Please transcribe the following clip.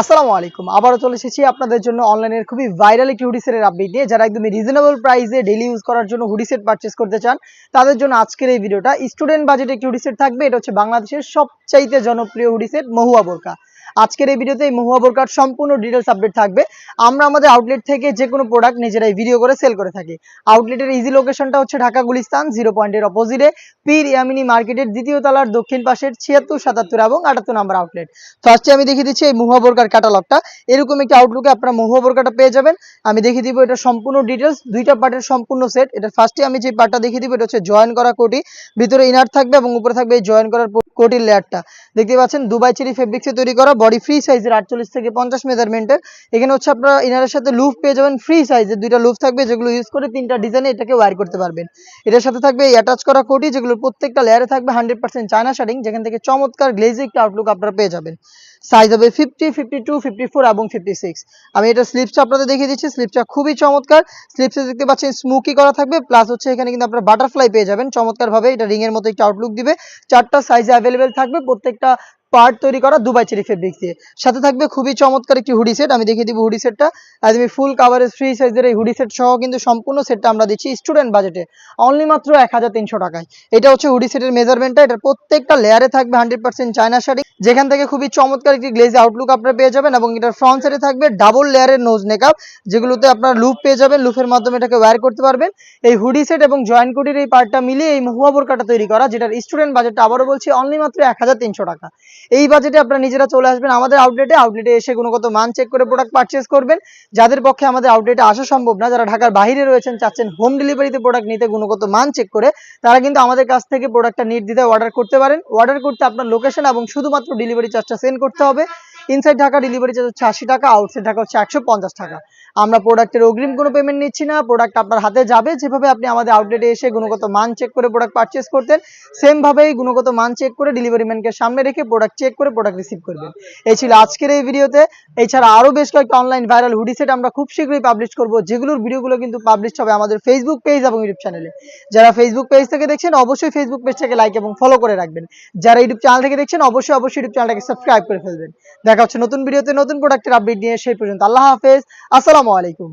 আসসালামু আলাইকুম। আবারও চলে এসেছি আপনাদের জন্য অনলাইনের খুবই ভাইরাল একটি হুডি সেটের আপডেট নিয়ে যারা একদমই রিজনেবল প্রাইসে ডেলি ইউজ করার জন্য হুডি সেট পারচেস করতে চান, তাদের জন্য আজকের এই ভিডিওটা স্টুডেন্ট বাজেটে একটি হুডি সেট থাকবে। এটা হচ্ছে বাংলাদেশের সবচাইতে জনপ্রিয় হুডি সেট মহুয়া বোরকা। আজকের এই ভিডিওতে এই মহুয়া বোরকার সম্পূর্ণ ডিটেলস আপডেট থাকবে। আমরা আমাদের আউটলেট থেকে যে কোনো প্রোডাক্ট নিজেরাই ভিডিও করে সেল করে থাকি। আউটলেটের ইজি লোকেশনটা হচ্ছে ঢাকা গুলিস্তান জিরো পয়েন্টের অপোজিটে পীর ইয়ামিনী মার্কেটের দ্বিতীয় তলার দক্ষিণ পাশের ছিয়াত্তর, সাতাত্তর এবং আটাত্তর নাম্বার আউটলেট ফার্স্টে আমি দেখিয়ে দিচ্ছি এই মহুয়া বোরকার ক্যাটালগটা এরকম একটি আউটলুকে আপনারা মহুয়া বোরকাটা পেয়ে যাবেন। আমি দেখিয়ে দিব এটা সম্পূর্ণ ডিটেলস দুইটা পার্টের সম্পূর্ণ সেট এটা ফার্স্টে আমি যে পার্টটা দেখিয়ে দিব, এটা হচ্ছে জয়েন করা কোটি। ভিতরে ইনার থাকবে এবং উপরে থাকবে এই জয়েন করার কোটির লেয়ারটা দেখতে পাচ্ছেন, দুবাই চেরি ফেব্রিক্সে তৈরি করা বডি ফ্রি সাইজের আটচল্লিশ থেকে পঞ্চাশ মেজারমেন্টের এখানে হচ্ছে আপনারা ইনারের সাথে লুফ পেয়ে যাবেন। ফ্রি সাইজের দুইটা লুফ থাকবে যেগুলো ইউজ করে তিনটা ডিজাইনে এটাকে ওয়্যার করতে পারবেন। এটার সাথে থাকবে অ্যাটাচ করা কোটি যেগুলো প্রত্যেকটা লেয়ারে থাকবে হান্ড্রেড পার্সেন্ট চায়না শাড়িং যেখান থেকে চমৎকার গ্লেজি একটা আউটলুক আপনারা পেয়ে যাবেন। সাইজ হবে fifty fifty two fifty four এবং ফিফটি সিক্স আমি এটা স্লিপসটা আপনাদের দেখিয়ে দিচ্ছি। স্লিপসটা খুবই চমৎকার। স্লিপসে দেখতে পাচ্ছেন স্মুকি করা থাকবে। প্লাস হচ্ছে এখানে কিন্তু আপনারা বাটারফ্লাই পেয়ে যাবেন। চমৎকার ভাবে এটা রিং এর মতো একটা আউটলুক দিবে। চারটা সাইজে অ্যাভেলেবেল থাকবে। প্রত্যেকটা পার্ট তৈরি করা দুবাই চেরি ফেব্রিক দিয়ে। সাথে থাকবে খুবই চমৎকার একটি হুডি সেট আমি দেখিয়ে দিব হুডি সেটটা একদমই ফুল কাভারেজ ফ্রি সাইজের এই হুডি সেট সহ কিন্তু সম্পূর্ণ সেটটা আমরা দিচ্ছি স্টুডেন্ট বাজেটে অনলি মাত্র এক হাজার তিনশো টাকায়। এটা হচ্ছে হুডি সেটের মেজারমেন্টটা এটা প্রত্যেকটা লেয়ারে থাকবে হান্ড্রেড পার্সেন্ট চায়না শাড়ি। যেখান থেকে খুবই চমৎকার একটি গ্লেজ আউটলুক আপনারা পেয়ে যাবেন এবং এটার ফ্রন্ট সাইডে থাকবে ডাবল লেয়ারের নোজ মেকআপ যেগুলোতে আপনারা লুপ পেয়ে যাবেন। লুপের মাধ্যমে এটাকে ওয়্যার করতে পারবেন। এই হুডি সেট এবং জয়েন্ট কোটির এই পার্টটা মিলিয়ে এই মহুয়া বোরকাটা তৈরি করা, যেটার স্টুডেন্ট বাজেটটা আবারও বলছি অনলি মাত্র এক হাজার তিনশো টাকা। এই বাজেটে আপনারা নিজেরা চলে আসবেন আমাদের আউটলেটে আউটলেটে এসে গুণগত মান চেক করে প্রোডাক্ট পারচেস করবেন। যাদের পক্ষে আমাদের আউটলেটে আসা সম্ভব না, যারা ঢাকার বাইরে রয়েছেন, চাচ্ছেন হোম ডেলিভারিতে প্রোডাক্ট নিতে গুণগত মান চেক করে, তারা কিন্তু আমাদের কাছ থেকে প্রোডাক্টটা নির্দ্বিধায় অর্ডার করতে পারেন। অর্ডার করতে আপনার লোকেশন এবং শুধুমাত্র ডেলিভারি চার্জটা সেন্ড করতে হবে। ইনসাইড ঢাকা ডেলিভারি চার্জ হচ্ছে আশি টাকা আউটসাইড ঢাকা হচ্ছে একশো পঞ্চাশ টাকা। আমরা প্রোডাক্টের অগ্রিম কোনো পেমেন্ট নিচ্ছি না প্রোডাক্ট আপনার হাতে যাবে, যেভাবে আপনি আমাদের আউটলেটে এসে গুণগত মান চেক করে প্রোডাক্ট পারচেস করতেন সেম ভাবেই গুণগত মান চেক করে ডেলিভারি ম্যানকে সামনে রেখে প্রোডাক্ট চেক করে প্রোডাক্ট রিসিভ করবেন। এই ছিল আজকের এই ভিডিওতে। এছাড়া আরও বেশ কয়েকটা অনলাইন ভাইরাল হুডি সেট আমরা খুব শীঘ্রই পাবলিশ করব, যেগুলোর ভিডিওগুলো কিন্তু পাবলিশ হবে আমাদের ফেসবুক পেজ এবং ইউটিউব চ্যানেলে যারা ফেসবুক পেজ থেকে দেখছেন, অবশ্যই ফেসবুক পেজটাকে লাইক এবং ফলো করে রাখবেন। যারা ইউটিউব চ্যানেল থেকে দেখছেন, অবশ্যই অবশ্যই ইউটিউব চ্যানেলটাকে সাবস্ক্রাইব করে ফেলবেন। দেখা হচ্ছে নতুন ভিডিওতে নতুন প্রোডাক্টের আপডেট নিয়ে সেই পর্যন্ত। আল্লাহ হাফেজ। আসসালামু আলাইকুম।